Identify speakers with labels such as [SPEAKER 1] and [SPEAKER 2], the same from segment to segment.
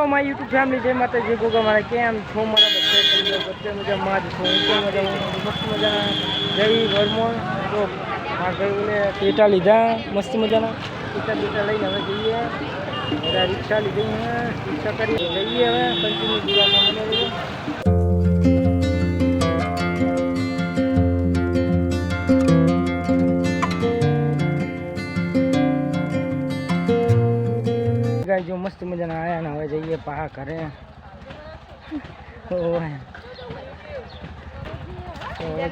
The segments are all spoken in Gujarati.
[SPEAKER 1] હેલો માય યુટ્યુબ ફેમિલી જય માતાજી ગોગા મારા. કેમ છો મારા બધા? મજા મજામાં? જ છો હું મજા મસ્ત મજાના. જય વર્મોન તો આ ઓલે પેટા લીધા. મસ્ત મજાના. પેટા પેટા લઈને હવે જઈએ. બધા રિક્ષા લીધી રિક્ષા કરી જઈએ હવે. કન્ટિન્યુ જીવામાં મને ગાય જો મસ્ત મજાના આયા ને હવે જઈએ પાહા કરે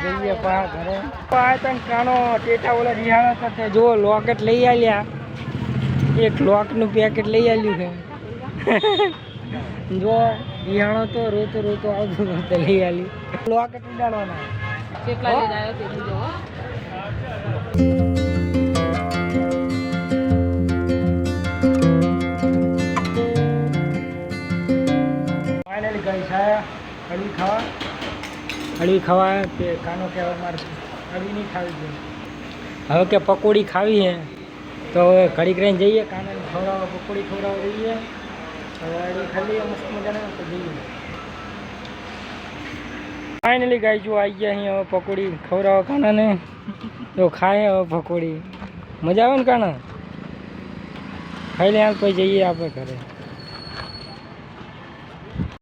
[SPEAKER 1] જઈએ પાહા ઘરે. પા તન કાનો ટેટા ઓલા રિહાણા સાથે જો લોકેટ લઈ આલ્યા. એક લોકનું પેકેટ લઈ આલ્યું છે. જો રિહાણો તો રોતો રોતો આવતો રોતો લઈ આવ્યું લોકેટ ઉડાડવાના.
[SPEAKER 2] કેટલા લઈને આવ્યો તે
[SPEAKER 1] હળવી ખાવા હળવી ખાવા કે કાનો કે હવે મારે હળવી નહીં ખાવી જોઈએ હવે કે પકોડી ખાવી છે તો હવે ઘડીક રહીને જઈએ કાનાને ખવડાવવા પકોડી ખવડાવવા જઈએ હવે હળવી ખાલી મસ્ત મજાના તો જઈએ ફાઇનલી ગાય જો આવી ગયા અહીં હવે પકોડી ખવડાવવા કાનાને તો ખાય હવે પકોડી મજા આવે ને કાના ખાઈ લે હાલ પછી જઈએ આપણે ઘરે